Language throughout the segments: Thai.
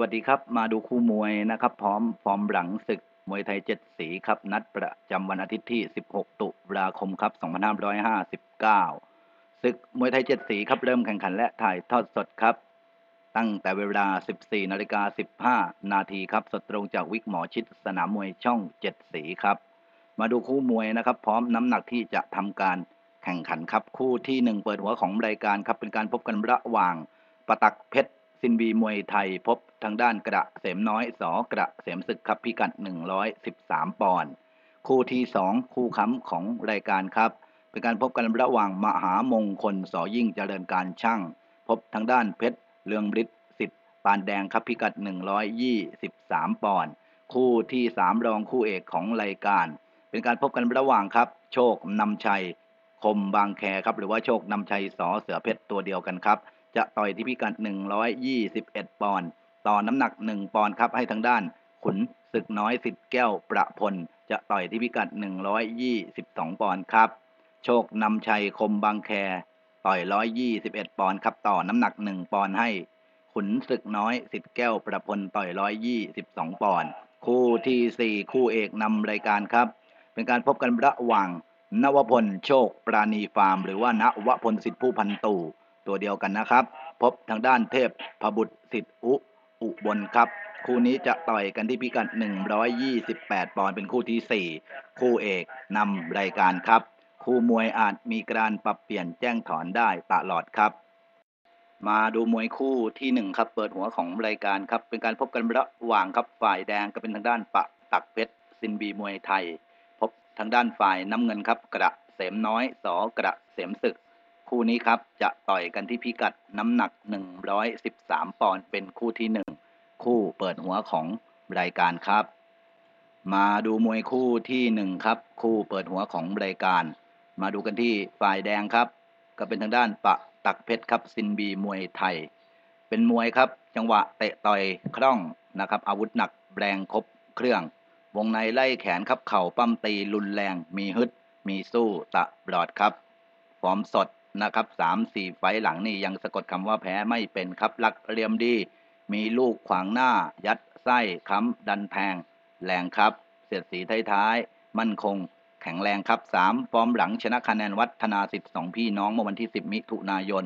วัสดีครับ มาดูคู่มวยนะครับ พร้อมฟอร์มหลังศึกมวยไทยเจ็ดสีครับ นัดประจำวันอาทิตย์ที่ 16 ตุลาคมครับ 2559ศึกมวยไทยเจ็ดสีครับ เริ่มแข่งขันและถ่ายทอดสดครับ ตั้งแต่เวลา 14นาฬิกา15 นาทีครับ สดตรงจากวิกหมอชิดสนามมวยช่องเจ็ดสีครับ มาดูคู่มวยนะครับ พร้อมน้ำหนักที่จะทำการแข่งขันครับ คู่ที่หนึ่งเปิดหัวของรายการครับ เป็นการพบกันระหว่างประตักเพชร ซินบีมวยไทยพบทางด้านกระเสมน้อยสอกระเสมศึกครับพิกัด 113 ปอนด์คู่ที่ 2 คู่ค้ำของรายการครับ เป็นการพบกันระหว่างมหามงคลสอยิ่งเจริญการช่าง พบทางด้านเพชรเลืองฤทธิ์สิทธิ์ปานแดงครับพิกัด 123 ปอนด์คู่ที่ 3 รองคู่เอกของรายการ เป็นการพบกันระหว่างครับ โชคนำชัยคมบางแคครับหรือว่าโชคนำชัยสอเสือเพชรตัวเดียวกันครับ จะต่อยที่พิกัด 121 ปอนด์ต่อน้ำหนัก 1 ปอนด์ครับให้ทางด้าน ขุนศึกน้อยสิทธิ์แก้วประพล จะต่อยที่พิกัด 122 ปอนด์ครับ โชคนำชัยคมบางแค ต่อย 121 ปอนด์ครับต่อน้ำหนัก 1 ปอนด์ให้ ขุนศึกน้อยสิทธิ์แก้วประพลต่อย 122 ปอนด์คู่ทีสี่4 คู่เอกนำรายการครับ เป็นการพบกันระหว่างนวพลโชคปราณีฟาร์ม หรือว่านวพลสิทธิผู้พันตู่ ตัวเดียวกันนะครับ พบทางด้านเทพพบุตรสิทธิอุอุบลครับ คู่นี้จะต่อยกันที่พิกัด 128 ปอนด์เป็นคู่ที่ 4 คู่เอกนำรายการครับ คู่มวยอาจมีการปรับเปลี่ยนแจ้งถอนได้ตลอดครับ มาดูมวยคู่ที่หนึ่งครับ เปิดหัวของรายการครับ เป็นการพบกันระหว่างครับฝ่ายแดงก็เป็นทางด้านปะตักเพชรซินบีมวยไทย พบทางด้านฝ่ายน้ำเงินครับกระเสมน้อยสอกระเสมศึก คู่นี้ครับ จะต่อยกันที่พิกัดน้ำหนัก 113 ปอนด์เป็นคู่ที่หนึ่งคู่เปิดหัวของรายการครับ มาดูมวยคู่ที่หนึ่งครับ คู่เปิดหัวของรายการ มาดูกันที่ฝ่ายแดงครับ ก็เป็นทางด้านปะตักเพชรครับซินบีมวยไทย เป็นมวยครับ จังหวะเตะต่อยคล่องนะครับ อาวุธหนักแรงครบเครื่อง วงในไล่แขนครับเข่าปั้มตีรุนแรง มีฮึด มีสู้ตะบลอดครับฟอร์มสด นะครับสามสี่ไฟหลังนี่ยังสะกดคำว่าแพ้ไม่เป็นครับลักเหลี่ยมดี มีลูกขวางหน้า ยัดไส้ค้ำดันแทงแรงครับ เสียดสีท้ายๆมั่นคง แข็งแรงครับสามฟอร์มหลังชนะคะแนนวัฒนาสิทธิ์สองพี่น้องเมื่อวันที่10มิถุนายน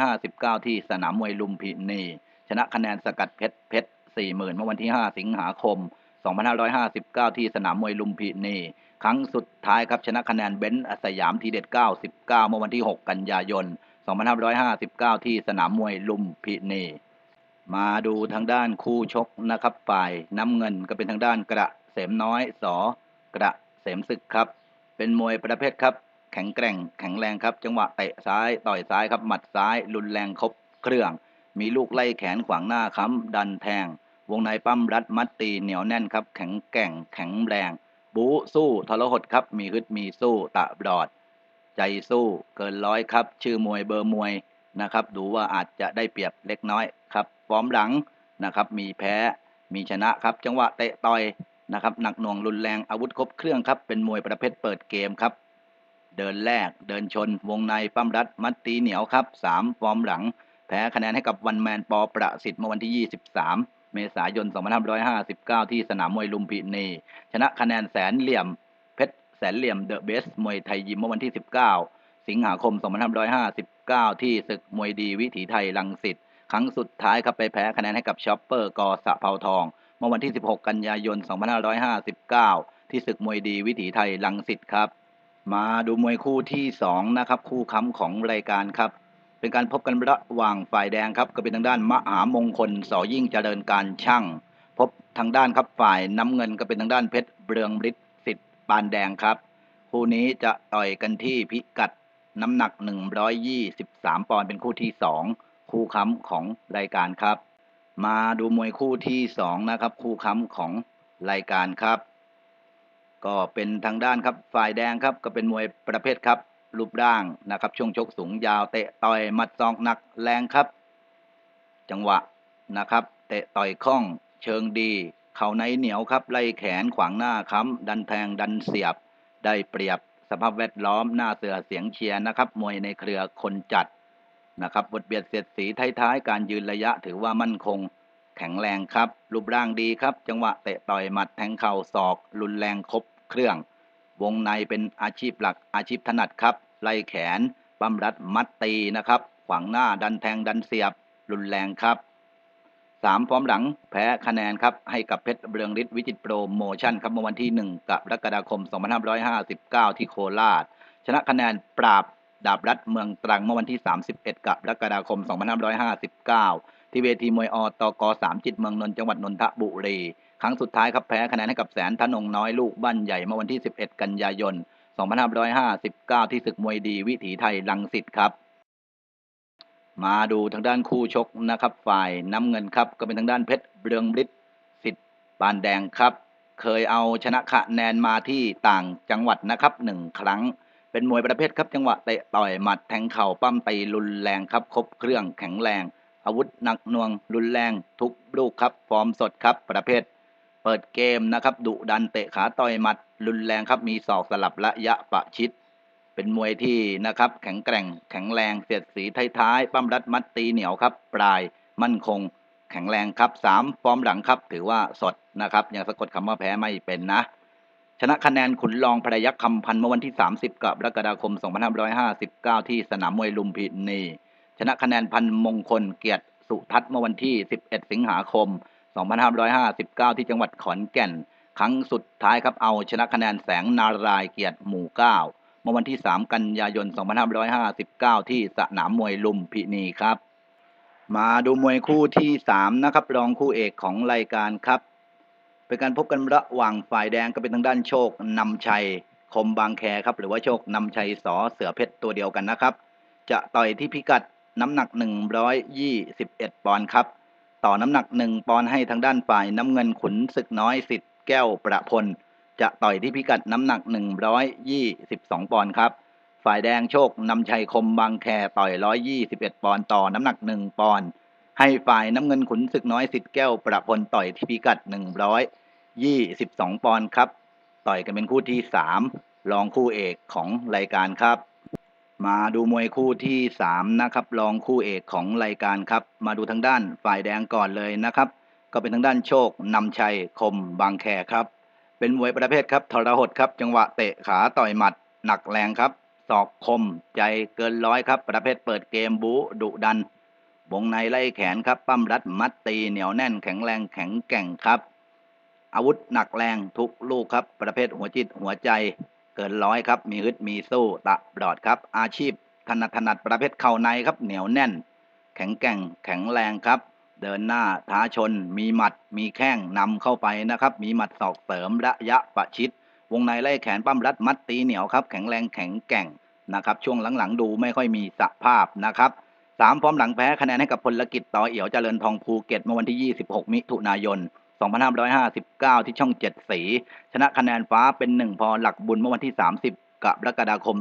2559ที่สนามมวยลุมพินีชนะคะแนนสกัดเพชรเพชร40,000เมื่อวันที่5สิงหาคม 2559 ที่สนามมวยลุมพินี ครั้งสุดท้ายครับชนะคะแนนเบนซ์สยามทีเด็ด 99 เมื่อวันที่ 6 กันยายน 2559 ที่สนามมวยลุมพินี มาดูทางด้านคู่ชกนะครับฝ่ายน้ำเงินก็เป็นทางด้านกระเสมน้อยสอกระเสมศึกครับ เป็นมวยประเภทครับ แข็งแกร่งแข็งแรงครับ จังหวะเตะซ้ายต่อยซ้ายครับหมัดซ้าย รุนแรงครบเครื่อง มีลูกไล่แขนขวางหน้าค้ำดันแทง วงในปั้มรัดมัดตีเหนียวแน่นครับ แข็งแกร่งแข็งแรง บูสู้ทรหดครับ มีฮึดมีสู้ตะบลอด ใจสู้เกินร้อยครับ ชื่อมวยเบอร์มวยนะครับ ดูว่าอาจจะได้เปรียบเล็กน้อยครับฟอร์มหลังนะครับ มีแพ้มีชนะครับ จังหวะเตะต่อยนะครับ หนักหน่วงรุนแรงอาวุธครบเครื่องครับ เป็นมวยประเภทเปิดเกมครับ เดินแรกเดินชน วงในปั้มรัด มัดตีเหนียวครับสามฟอร์มหลัง แพ้คะแนนให้กับวันแมนปอประสิทธิ์เมื่อวันที่ 23 เมษายน 2559 ที่สนามมวยลุมพินี ชนะคะแนนแสนเหลี่ยมเพชรแสนเหลี่ยมเดอะเบสมวยไทยยิมเมื่อวันที่ 19 สิงหาคม 2559 ที่ศึกมวยดีวิถีไทยลังสิตครั้งสุดท้ายครับไปแพ้คะแนนให้กับชอปเปอร์กอสะเภาทอง เมื่อวันที่ 16 กันยายน 2559 ที่ศึกมวยดีวิถีไทยลังสิตครับ มาดูมวยคู่ที่ 2 นะครับ คู่ค้ำของรายการครับ เป็นการพบกันระหว่างฝ่ายแดงครับ ก็เป็นทางด้านมหามงคลสอยิ่งเจริญการช่าง พบทางด้านครับฝ่ายน้ำเงินก็เป็นทางด้านเพชรเบืองฤทธิ์สิทธิ์ปานแดงครับ คู่นี้จะต่อยกันที่พิกัดน้ำหนัก 123 ปอนด์เป็นคู่ที่ 2 คู่ค้ำของรายการครับ มาดูมวยคู่ที่ 2 นะครับ คู่ค้ำของรายการครับ ก็เป็นทางด้านครับฝ่ายแดงครับ ก็เป็นมวยประเภทครับ รูปร่างนะครับ ช่วงชกสูงยาวเตะต่อยมัดซองหนักแรงครับ จังหวะนะครับ เตะต่อยคล่อง เชิงดี เข่าในเหนียวครับ ไล่แขนขวางหน้าค้ำดันแทงดันเสียบ ได้เปรียบสภาพแวดล้อมหน้าเสือเสียงเชียร์นะครับ มวยในเครือคนจัดนะครับบทเบียดเสียดสีท้ายๆ การยืนระยะถือว่ามั่นคง แข็งแรงครับ รูปร่างดีครับ จังหวะเตะต่อยหมัดแทงเข่าศอก รุนแรงครบเครื่อง วงในเป็นอาชีพหลักอาชีพถนัดครับ ไล่แขนปั้มรัดมัดตีนะครับ ขวางหน้าดันแทงดันเสียบ รุนแรงครับสามพร้อมหลังแพ้คะแนนครับ ให้กับเพชรเบืองฤทธิ์วิจิตรโปรโมชั่นครับเมื่อวันที่ 1กรกฎาคม 2559 ที่โคราช ชนะคะแนนปราบดาบรัฐเมืองตรังเมื่อวันที่ 31กรกฎาคม 2559 ที่เวทีมวยอตก3จิตเมืองนนท์จังหวัดนนทบุรี ครั้งสุดท้ายครับแพ้คะแนนให้กับแสนธนงน้อยลูกบ้านใหญ่เมื่อวันที่ 11 กันยายน 2559 ที่ศึกมวยดีวิถีไทยลังสิตครับ มาดูทางด้านคู่ชกนะครับ ฝ่ายน้ำเงินครับ ก็เป็นทางด้านเพชรเรืองฤทธิ์สิทธิ์ปานแดงครับ เคยเอาชนะคะแนนมาที่ต่างจังหวัดนะครับหนึ่งครั้ง เป็นมวยประเภทครับจังหวะเตะต่อยหมัดแทงเข่าปั้มตีรุนแรงครับ ครบเครื่องแข็งแรง อาวุธหนักหน่วงรุนแรงทุกลูกครับ ฟอร์มสดครับประเภท เปิดเกมนะครับดุดันเตะขาต่อยหมัด รุนแรงครับมีศอกสลับระยะประชิด เป็นมวยที่นะครับ แข็งแกร่ง แข็งแรงเสียดสีท้ายๆปั้มรัดมัดตีเหนียวครับ ปลายมั่นคง แข็งแรงครับสามฟอร์มหลังครับ ถือว่าสดนะครับยังสะกดคำว่าแพ้ไม่เป็นนะ ชนะคะแนนขุนรองพระยักษ์คำพันเมื่อวันที่ 30กรกฎาคม 2559 ที่สนามมวยลุมพินีชนะคะแนนพันมงคลเกียรติสุทัศน์เมื่อวันที่ 11 สิงหาคม 2559 ที่จังหวัดขอนแก่น ครั้งสุดท้ายครับเอาชนะคะแนนแสงนารายเกียรติหมู่ 9 เมื่อวันที่ 3 กันยายน 2559 ที่สนามมวยลุมพินีครับ มาดูมวยคู่ที่ 3 นะครับรองคู่เอกของรายการครับ เป็นการพบกันระหว่างฝ่ายแดงก็เป็นทางด้านโชคนำชัยคมบางแคครับหรือว่าโชคนำชัยสอเสือเพชรตัวเดียวกันนะครับ จะต่อยที่พิกัดน้ำหนัก 121 ปอนด์ครับ ต่อน้ำหนัก1ปอนให้ทางด้านฝ่ายน้ำเงินขุนศึกน้อยสิทธิ์แก้วประพล จะต่อยที่พิกัดน้ำหนัก 122 ปอนด์ครับ ฝ่ายแดงโชคนำชัยคมบางแคต่อย 121 ปอนด์ต่อน้ำหนัก 1 ปอนด์ให้ฝ่ายน้ำเงินขุนศึกน้อยสิทธิ์แก้วประพลต่อยที่พิกัด 122 ปอนด์ครับ ต่อยกันเป็นคู่ที่ 3 รองคู่เอกของรายการครับ มาดูมวยคู่ที่ 3 นะครับรองคู่เอกของรายการครับ มาดูทางด้านฝ่ายแดงก่อนเลยนะครับ ก็เป็นทางด้านโชคนำชัยคมบางแคครับ เป็นมวยประเภทครับทรหดครับ จังหวะเตะขาต่อยหมัดหนักแรงครับศอกคมใจเกินร้อยครับ ประเภทเปิดเกมบูดุดันวงในไล่แขนครับปั้มรัดมัดตีเหนียวแน่นแข็งแรงแข็งแกร่งครับ อาวุธหนักแรงทุกลูกครับ ประเภทหัวจิตหัวใจ เกินร้อยครับ มีฮึดมีสู้ตะปลอดครับ อาชีพถนัดถนัดประเภทเข่าในครับเหนียวแน่น แข็งแกร่งแข็งแรงครับ เดินหน้าท้าชน มีหมัด มีแข้งนำเข้าไปนะครับ มีหมัดศอกเสริมระยะประชิด วงในไล่แขนปั้มรัดมัดตีเหนียวครับ แข็งแรงแข็งแกร่งนะครับ ช่วงหลังๆ ดูไม่ค่อยมีสภาพนะครับสามพร้อมหลังแพ้คะแนนให้กับพลกิจต่อเอี่ยวเจริญทองภูเก็ตเมื่อวันที่ 26 มิถุนายน 2559 ที่ช่องเจ็ดสี ชนะคะแนนฟ้าเป็นหนึ่งพอหลักบุญเมื่อวันที่ 30กรกฎาคม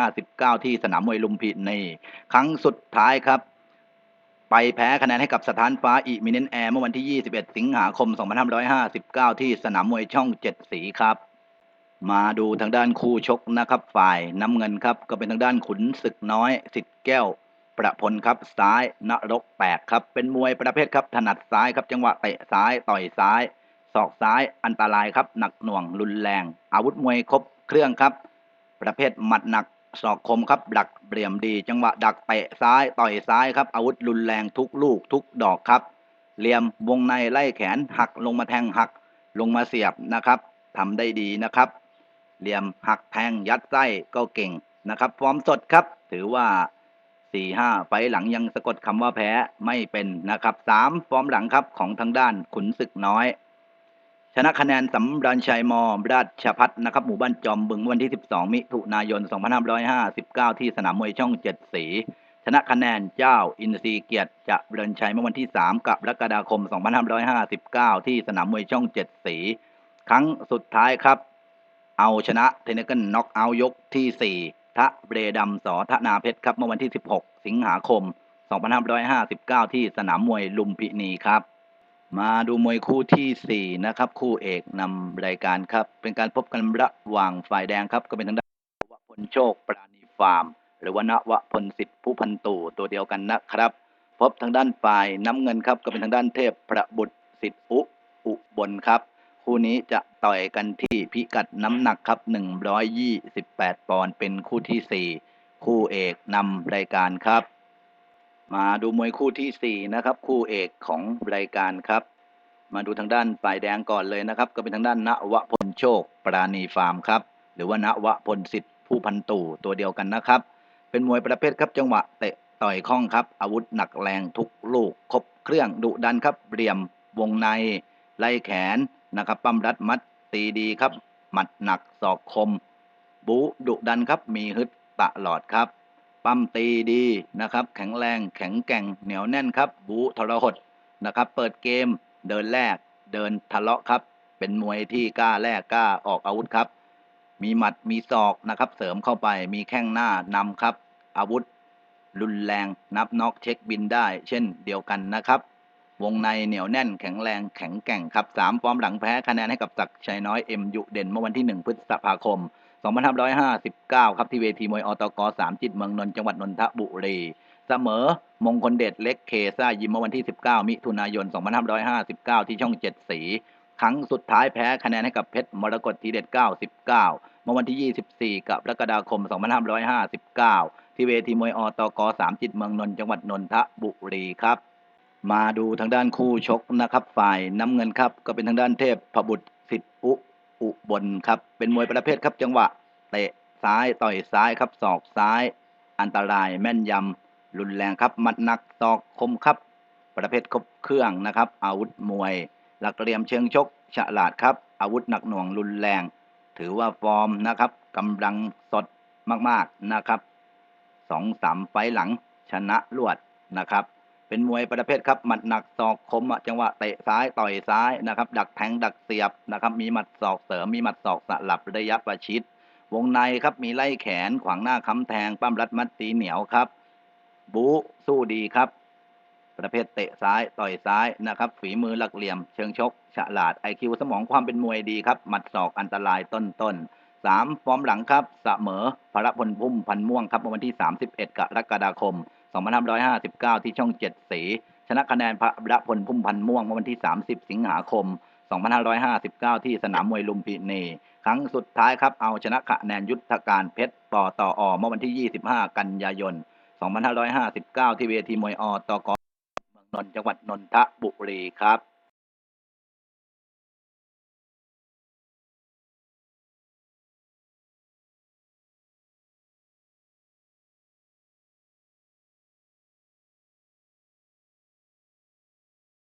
2559 ที่สนามมวยลุมพินีครั้งสุดท้ายครับ ไปแพ้คะแนนให้กับสถานฟ้าอีมิเนนแอร์เมื่อวันที่ 21 สิงหาคม 2559 ที่สนามมวยช่องเจ็ดสีครับ มาดูทางด้านคู่ชกนะครับ ฝ่ายน้ำเงินครับ ก็เป็นทางด้านขุนศึกน้อยสิทธิ์แก้ว ประพลครับซ้ายนรกแปกครับ เป็นมวยประเภทครับถนัดซ้ายครับจังหวะเตะซ้ายต่อยซ้ายศอกซ้ายอันตรายครับ หนักหน่วงรุนแรง อาวุธมวยครบเครื่องครับ ประเภทหมัดหนักศอกคมครับดักเปลี่ยมดี จังหวะดักเตะซ้ายต่อยซ้ายครับ อาวุธรุนแรงทุกลูกทุกดอกครับ เหลี่ยมวงในไล่แขนหักลงมาแทงหักลงมาเสียบนะครับทำได้ดีนะครับ เหลี่ยมหักแทงยัดไส้ก็เก่งนะครับฟอร์มสดครับ ถือว่า สี่ห้าไฟหลังยังสะกดคำว่าแพ้ไม่เป็นนะครับสามฟอร์มหลังครับของทางด้านขุนศึกน้อย ชนะคะแนนสำรันชัยมอราชพัฒนะครับหมู่บ้านจอมบึงวันที่ 12 มิถุนายน 2559 ที่สนามมวยช่องเจ็ดสีชนะคะแนนเจ้าอินทรีเกียรติจะเริญชัยเมื่อวันที่ 3กรกฎาคม 2559 ที่สนามมวยช่องเจ็ดสี ครั้งสุดท้ายครับ เอาชนะเทนนิกันน็อกเอาท์ยกที่ 4 ทะเบรดำสอธนาเพชรครับเมื่อวันที่ 16 สิงหาคม 2559 ที่สนามมวยลุมพินีครับ มาดูมวยคู่ทีสี่ 4 นะครับ คู่เอกนำรายการครับ เป็นการพบกันระหว่างฝ่ายแดงครับ ก็เป็นทางด้านวพลโชคปราณีฟาร์ม หรือว่านวพลสิทธิ์ผู้พันตู่ตัวเดียวกันนะครับ พบทางด้านฝ่ายน้ำเงินครับ ก็เป็นทางด้านเทพประบุตรสิทธิอุอุบลครับ คู่นี้จะต่อยกันที่พิกัดน้ำหนักครับ 128 ปอนด์เป็นคู่ที่ 4 คู่เอกนำรายการครับ มาดูมวยคู่ที่ 4 นะครับ คู่เอกของรายการครับ มาดูทางด้านฝ่ายแดงก่อนเลยนะครับ ก็เป็นทางด้านณวพลโชค ปราณีฟาร์มครับ หรือว่าณวพลสิทธิ์ผู้พันตู่ตัวเดียวกันนะครับ เป็นมวยประเภทครับจังหวะเตะต่อยคล่องครับ อาวุธหนักแรงทุกลูกครบเครื่องดุดันครับเหลี่ยมวงในไล่แขน นะครับ ปั้มรัดมัดตีดีครับ หมัดหนักศอกคม บูดุดันครับ มีฮึดตลอดครับ ปั้มตีดีนะครับ แข็งแรงแข็งแกร่งเหนียวแน่นครับ บูทรหดนะครับ เปิดเกมเดินแรก เดินทะเลาะครับ เป็นมวยที่กล้าแลกกล้าออกอาวุธครับ มีหมัดมีศอกนะครับ เสริมเข้าไปมีแข้งหน้านำครับ อาวุธ รุนแรงนับน็อกเช็คบินได้ เช่นเดียวกันนะครับ วงในเหนียวแน่นแข็งแรงแข็งแกร่งครับสามฟอร์มหลังแพ้คะแนนให้กับศักชัยน้อยเอ็มยุเด่นเมื่อวันที่ 1 พฤษภาคม 2559 ครับที่เวทีมวยอตก3จิตเมืองนนท์จังหวัดนนทบุรีเสมอมงคลเดชเล็กเคซ่ายิมเมื่อวันที่ 19 มิถุนายน 2559 ที่ช่องเจ็ดสี ครั้งสุดท้ายแพ้คะแนนให้กับเพชรมรกตทีเด็ด 99 เมื่อวันที่ 24 กรกฎาคม 2559 ที่เวทีมวยอตก3จิตเมืองนนท์จังหวัดนนทบุรีครับ มาดูทางด้านคู่ชกนะครับ ฝ่ายน้ำเงินครับ ก็เป็นทางด้านเทพพบุตรสิทธิอุอุบลครับ เป็นมวยประเภทครับจังหวะเตะซ้ายต่อยซ้ายครับศอกซ้าย อันตรายแม่นยำรุนแรงครับมัดหนักศอกคมครับ ประเภทครบเครื่องนะครับ อาวุธมวย หลักเหลี่ยมเชิงชกฉลาดครับ อาวุธหนักหน่วงรุนแรง ถือว่าฟอร์มนะครับกำลังสดมากๆนะครับสองสามไฟหลังชนะรวดนะครับ เป็นมวยประเภทครับหมัดหนักศอกคมจังหวะเตะซ้ายต่อยซ้ายนะครับ ดักแทงดักเสียบนะครับ มีหมัดศอกเสริมมีหมัดศอกสลับระยะประชิด วงในครับมีไล่แขนขวางหน้าค้ำแทงปั้มรัดมัดตีเหนียวครับ บูสู้ดีครับ ประเภทเตะซ้ายต่อยซ้ายนะครับ ฝีมือหลักเหลี่ยม เชิงชกฉลาดไอคิวสมองความเป็นมวยดีครับหมัดศอกอันตรายต้นต้นสามฟอร์มหลังครับเสมอพระพลพุ่มพันม่วงครับวันที่ 31 กรกฎาคม 2559 ที่ช่องเจ็ดสี ชนะคะแนนพระพลพุ่มพันม่วงเมื่อวันที่ 30 สิงหาคม 2559 ที่สนามมวยลุมพินีครั้งสุดท้ายครับเอาชนะคะแนนยุทธการเพชรปตอเมื่อวันที่ 25 กันยายน 2559 ที่เวทีมวยอตกเมืองนนท์จังหวัดนนทบุรีครับ